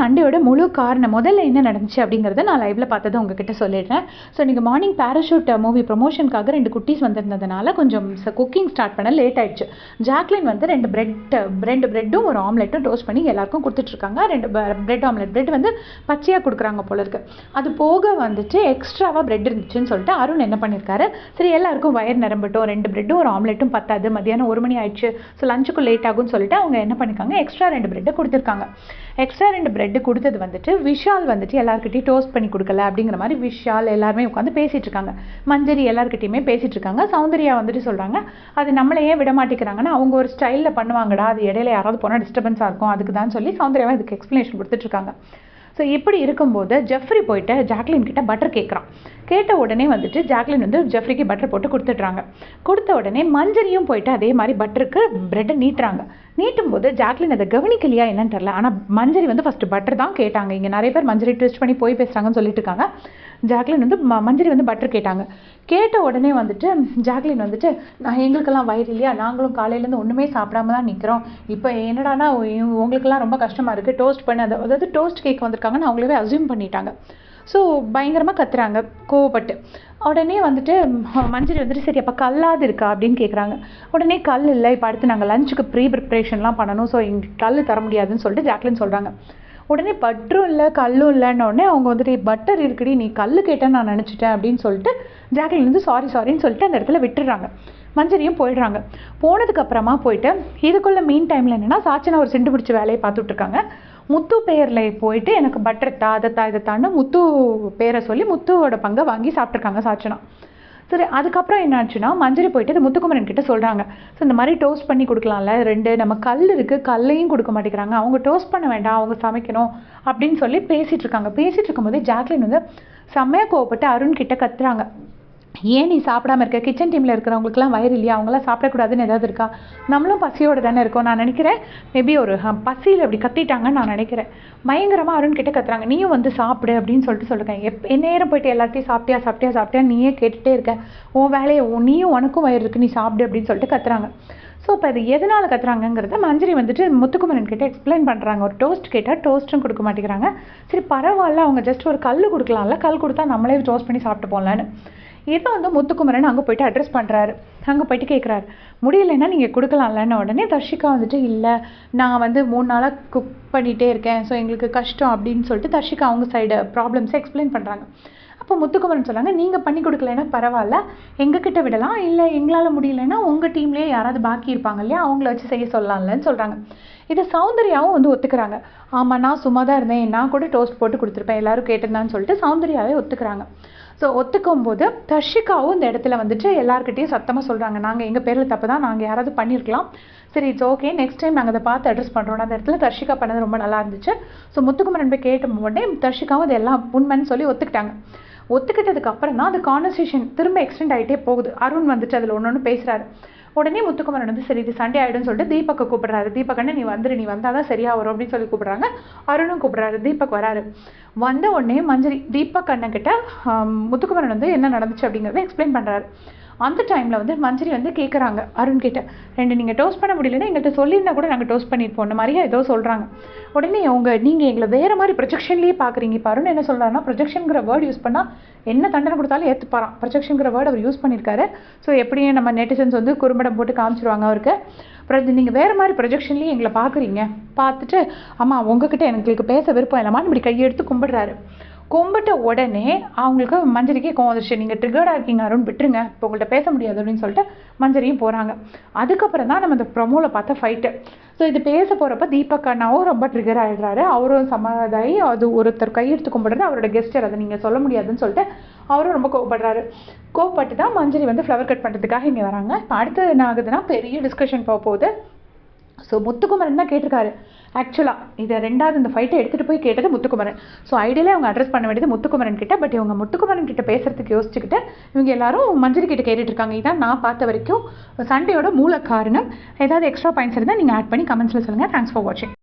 சண்டையோட முழு காரணம். முதல்ல என்ன நடந்துச்சு அப்படிங்கிறத நான் லைவ்ல பார்த்ததை உங்ககிட்ட சொல்லிடுறேன். ஸோ நீங்கள் மார்னிங் பேராஷூட் மூவி ப்ரொமோஷனுக்காக ரெண்டு குட்டீஸ் வந்திருந்ததுனால கொஞ்சம் குக்கிங் ஸ்டார்ட் பண்ண லேட் ஆயிடுச்சு. ஜாக்லின் வந்து ரெண்டு பிரெட் ரெண்டு பிரெட்டும் ஒரு ஆம்லெட்டும் டோஸ்ட் பண்ணி எல்லாருக்கும் கொடுத்துட்ருக்காங்க. ரெண்டு பிரெட் ஆம்லெட் பிரெட் வந்து பச்சையாக கொடுக்குறாங்க போல இருக்கு. அது போக வந்துட்டு எக்ஸ்ட்ராவாக பிரெட் இருந்துச்சுன்னு சொல்லிட்டு அருண் என்ன பண்ணியிருக்காரு சரி எல்லாருக்கும் வயர் நிரம்பட்டும். ரெண்டு பிரெட்டும் ஒரு ஆம்லெட்டும் பத்தாது. மதியானம் ஒரு மணி ஆயிடுச்சு. ஸோ லஞ்சுக்கு லேட் ஆகும்னு சொல்லிட்டு அவங்க என்ன பண்ணிருக்காங்க? எக்ஸ்ட்ரா ரெண்டு பிரெட்டை கொடுத்துருக்காங்க. எக்ஸ்ட்ரா ரெண்டு பிரெட்டு கொடுத்தது வந்துட்டு விஷால் வந்துட்டு எல்லாருக்கிட்டையும் டோஸ்ட் பண்ணி கொடுக்கல அப்படிங்கிற மாதிரி விஷால் எல்லாருமே உட்காந்து பேசிகிட்டு இருக்காங்க. மஞ்சரி எல்லாருக்கிட்டையுமே பேசிகிட்டு இருக்காங்க. சௌந்தர்யா வந்துட்டு சொல்கிறாங்க அது நம்மளையே விட மாட்டேங்கிறாங்கன்னா அவங்க ஒரு ஸ்டைலில் பண்ணுவாங்கடா அது இடையில யாராவது போனால் டிஸ்டர்பன்ஸாக இருக்கும் அதுக்கு தான் சொல்லி சௌந்தர்யாவை இதுக்கு எக்ஸ்ப்ளனேஷன் கொடுத்துட்ருக்காங்க ஸோ இப்படி இருக்கும்போது ஜெஃப்ரி போயிட்டு ஜாக்லின் கிட்ட பட்டர் கேட்குறான் கேட்ட உடனே வந்துட்டு ஜாக்லின் வந்து ஜெஃப்ரிக்கு பட்டர் போட்டு கொடுத்துட்றாங்க. கொடுத்த உடனே மஞ்சரியும் போயிட்டு அதே மாதிரி பட்டருக்கு பிரெட்டை நீட்டுறாங்க. நீட்டும் போது ஜாக்லின் அதை கவனிக்கலையா என்னன்னு தெரில ஆனால் மஞ்சரி வந்து ஃபஸ்ட்டு பட்டர் தான் கேட்டாங்க. இங்கே நிறைய பேர் மஞ்சரி ட்விஸ்ட் பண்ணி போய் பேசுகிறாங்கன்னு சொல்லிட்டு இருக்காங்க. ஜாக்லின் வந்து ம- மஞ்சரி வந்து பட்டர் கேட்டாங்க. கேட்ட உடனே வந்துட்டு ஜாக்லின் வந்துட்டு நான் எங்களுக்கெல்லாம் வயிறு இல்லையா? நாங்களும் காலையிலேருந்து ஒன்றுமே சாப்பிடாம தான் நிற்கிறோம் இப்போ என்னடானா உங்களுக்கெல்லாம் ரொம்ப கஷ்டமாக இருக்குது டோஸ்ட் பண்ணி. அதை அதாவது டோஸ்ட் கேக் வந்திருக்காங்கன்னு அவங்களே அசியூம் பண்ணிட்டாங்க. ஸோ பயங்கரமாக கத்துறாங்க கோவப்பட்டு. உடனே வந்துட்டு மஞ்சரி வந்துட்டு சரி அப்போ கல்லாது இருக்கா? அப்படின்னு கேட்குறாங்க உடனே கல் இல்லை. இப்போ அடுத்து நாங்கள் லஞ்சுக்கு ப்ரீ ப்ரிப்ரேஷன்லாம் பண்ணணும். ஸோ எங்களுக்கு கல் தர முடியாதுன்னு சொல்லிட்டு ஜாக்லின் சொல்கிறாங்க உடனே பட்டரும் இல்லை கல்லும் இல்லைன்னொடனே அவங்க வந்துட்டு பட்டர் இருக்குடி நீ கல் கேட்டேன்னு நான் நினச்சிட்டேன். அப்படின்னு சொல்லிட்டு ஜாக்லின் வந்து சாரி சாரின்னு சொல்லிட்டு அந்த இடத்துல விட்டுடுறாங்க. மஞ்சரியும் போயிடுறாங்க. போனதுக்கப்புறமா போயிட்டு இதுக்குள்ளே மீன் டைமில் என்னென்னா சாச்சனா ஒரு சிண்டு பிடிச்ச வேலையை பார்த்துட்ருக்காங்க முத்து பேரில் போயிட்டு எனக்கு பட்டர் தா அதை தா இதை முத்து பேரை சொல்லி முத்துவோட பங்கை வாங்கி சாப்பிட்ருக்காங்க சாச்சனா. சரி அதுக்கப்புறம் என்னாச்சுன்னா மஞ்சரி போயிட்டு இந்த முத்துக்குமரன் கிட்ட சொல்கிறாங்க ஸோ இந்த மாதிரி டோஸ்ட் பண்ணி கொடுக்கலாம்ல ரெண்டு நம்ம கல் இருக்குது கல்லையும் கொடுக்க மாட்டேங்கிறாங்க. அவங்க டோஸ்ட் பண்ண வேண்டாம் அவங்க சமைக்கணும் அப்படின்னு சொல்லி பேசிகிட்ருக்காங்க இருக்காங்க. பேசிட்டு ஜாக்லின் வந்து செம்மையாக கோவப்பட்டு அருண் கிட்ட கத்துறாங்க. ஏன் நீ சாப்பிடாம இருக்க? கிச்சன் டீமில் இருக்கிறவங்களுக்குலாம் வயிறு இல்லையா? அவங்களாம் சாப்பிடக்கூடாதுன்னு ஏதாவது இருக்கா? நம்மளும் பசியோடு தானே இருக்கோம் நான் நினைக்கிறேன். மேபி ஒரு பசியில் அப்படி கத்திட்டாங்கன்னு நான் நினைக்கிறேன். பயங்கரமாக அருண் கிட்ட கத்துறாங்க. நீயும் வந்து சாப்பிடு அப்படின்னு சொல்லிட்டு சொல்லிருக்கேன் எப் நேரம் போயிட்டு எல்லாத்தையும் சாப்பிட்டியா சாப்பிட்டியா சாப்பிட்டியா? நீயே கேட்டுகிட்டே இருக்க. உன் வேலையை உன் நீயும் உனக்கும் வயிறு இருக்கு நீ சாப்பிடு அப்படின்னு சொல்லிட்டு கத்துறாங்க. ஸோ இப்போ அது எதனால் கத்துறாங்கங்கிறத மஞ்சரி வந்துட்டு முத்துக்குமரன் கிட்டே எக்ஸ்பிளைன் பண்ணுறாங்க ஒரு டோஸ்ட் கேட்டால் டோஸ்ட்டும் கொடுக்க மாட்டேங்கிறாங்க. சரி பரவாயில்ல அவங்க ஜஸ்ட் ஒரு கல் கொடுக்கலாம்ல. கல் கொடுத்தா நம்மளே டோஸ்ட் பண்ணி சாப்பிட்டு போகலான்னு இதை வந்து முத்துக்குமரன் அங்கே போயிட்டு அட்ரஸ் பண்ணுறாரு அங்கே போயிட்டு கேட்குறாரு முடியலைன்னா நீங்கள் கொடுக்கலாம்லன்னு உடனே தர்ஷிகா வந்துட்டு இல்லை நான் வந்து மூணு நாளாக குக் பண்ணிகிட்டே இருக்கேன். ஸோ எங்களுக்கு கஷ்டம் அப்படின்னு சொல்லிட்டு தர்ஷிகா அவங்க சைடு ப்ராப்ளம்ஸை எக்ஸ்பிளைன் பண்ணுறாங்க அப்போ முத்துக்குமரன் சொன்னாங்க நீங்கள் பண்ணி கொடுக்கலன்னா பரவாயில்ல. எங்ககிட்ட விடலாம். இல்லை எங்களால் முடியலன்னா உங்கள் டீம்லேயே யாராவது பாக்கி இருப்பாங்க இல்லையா? அவங்கள வச்சு செய்ய சொல்லலாம்லன்னு சொல்கிறாங்க இது சௌந்தர்யாவும் வந்து ஒத்துக்கிறாங்க. ஆமாம் நான் சும்மா தான் இருந்தேன். நான் கூட டோஸ்ட் போட்டு கொடுத்துருப்பேன். எல்லாரும் கேட்டிருந்தான்னு சொல்லிட்டு சௌந்தர்யாவே ஒத்துக்கிறாங்க. ஸோ ஒத்துக்கும் போது தர்ஷிகாவும் இந்த இடத்துல வந்துட்டு எல்லாருக்கிட்டையும் சத்தமாக சொல்கிறாங்க நாங்கள் எங்கள் பேரில் தப்பு தான் நாங்கள் யாராவது பண்ணியிருக்கலாம் சரி இட்ஸ் ஓகே நெக்ஸ்ட் டைம் நாங்கள் அதை பார்த்து அட்ரஸ் பண்ணுறோம் அந்த இடத்துல தர்ஷிகா பண்ணது ரொம்ப நல்லா இருந்துச்சு. ஸோ முத்துக்குமரன் போய் கேட்ட உடனே தர்ஷிகாவும் இது எல்லாம் உண்மைன்னு சொல்லி ஒத்துக்கிட்டாங்க. ஒத்துக்கிட்டதுக்கு அப்புறம் தான் அந்த கான்வர்சேஷன் திரும்ப எக்ஸ்டெண்ட் ஆகிட்டே போகுது. அருண் வந்துட்டு அதில் ஒன்று ஒன்று பேசுகிறாரு உடனே முத்துக்குமரன் வந்து சரி இது சண்டே ஆகிடும்னு சொல்லிட்டு தீபக்கை கூப்பிடுறாரு. தீபக் நீ வந்துரு நீ வந்தால் தான் சரியாக வரும் அப்படின்னு சொல்லி கூப்பிட்றாங்க. அருணும் கூப்பிட்றாரு தீபக் வராரு. வந்த உடனே மஞ்சரி தீபக் அண்ணன் கிட்ட முத்துக்குமரன் வந்து என்ன நடந்துச்சு அப்படிங்கிறத எக்ஸ்பிளைன் பண்ணுறாரு அந்த டைமில் வந்து மஞ்சரி வந்து கேட்குறாங்க அருண் கிட்ட. ரெண்டு நீங்கள் டோஸ்ட் பண்ண முடியலன்னா எங்கள்கிட்ட சொல்லியிருந்தா கூட நாங்கள் டோஸ்ட் பண்ணியிருப்போம் இந்த மாதிரியே ஏதோ சொல்கிறாங்க உடனே அவங்க நீங்கள் எங்களை வேறு மாதிரி ப்ரொஜெக்ஷன்லேயே பார்க்குறீங்க இப்போ அருண் என்ன சொல்கிறாருன்னா ப்ரொஜெக்ஷனுங்கிற வேர்டு யூஸ் பண்ணால் என்ன தண்டனை கொடுத்தாலும் ஏற்றுப்பாரான் ப்ரொஜெக்ஷனுங்கிற வேர்டு அவர் யூஸ் பண்ணியிருக்காரு ஸோ எப்படியும் நம்ம நெட்டிசன்ஸ் வந்து குறும்படம் போட்டு காமிச்சிருவாங்க அவருக்கு. அப்புறம் நீங்கள் வேறு மாதிரி ப்ரொஜெக்ஷன்லேயே எங்களை பார்க்குறீங்க பார்த்துட்டு ஆமாம் உங்ககிட்ட எங்களுக்கு பேச விருப்பம் இல்லைமான்னு இப்படி கையெடுத்து கும்பிடுறாரு. கும்பிட்ட உடனே அவங்களுக்கு மஞ்சரிக்கே கோவம் வந்துருச்சு. நீங்கள் ட்ரிகர்டாக இருக்கீங்க அருண். விட்டுருங்க. இப்போ உங்கள்கிட்ட பேச முடியாது அப்படின்னு சொல்லிட்டு மஞ்சரியும் போகிறாங்க அதுக்கப்புறம் தான் நம்ம இந்த ப்ரொமோவில் பார்த்த ஃபைட்டு ஸோ இது பேச போகிறப்ப தீபக் அண்ணாவும் ரொம்ப ட்ரிகர் ஆகிடுறாரு அவரும் சமாதாயி. அது ஒருத்தர் கையெடுத்து கும்பிடுறது அவரோட கெஸ்டர் அதை நீங்கள் சொல்ல முடியாதுன்னு சொல்லிட்டு அவரும் ரொம்ப கோவப்படுறாரு. கோவப்பட்டு தான் மஞ்சரி வந்து ஃப்ளவர் கட் பண்ணுறதுக்காக இங்கே வராங்க. இப்போ அடுத்து என்ன ஆகுதுன்னா பெரிய டிஸ்கஷன் போக போகுது. ஸோ முத்துக்குமரன் தான் கேட்டிருக்காரு. ஆக்சுவலாக இதை ரெண்டாவது இந்த ஃபைட்டை எடுத்துகிட்டு போய் கேட்டது முத்துக்குமரன். ஸோ ஐடியலே அவங்க அட்ரஸ் பண்ண வேண்டியது முத்துக்குமரன் கிட்ட பட் இவங்க முத்துக்குமரன் கிட்ட பேசுறதுக்கு யோசிச்சுக்கிட்டு இவங்க எல்லாரும் மஞ்சரி கிட்ட கேட்டுட்டு இருக்காங்க. இதான் நான் பார்த்த வரைக்கும் சண்டையோட மூல காரணம். ஏதாவது எக்ஸ்ட்ரா பாயிண்ட்ஸ் இருந்தால் நீங்கள் ஆட் பண்ணி கமெண்ட்ஸில் சொல்லுங்கள் தேங்க்ஸ் ஃபார் வாட்சிங்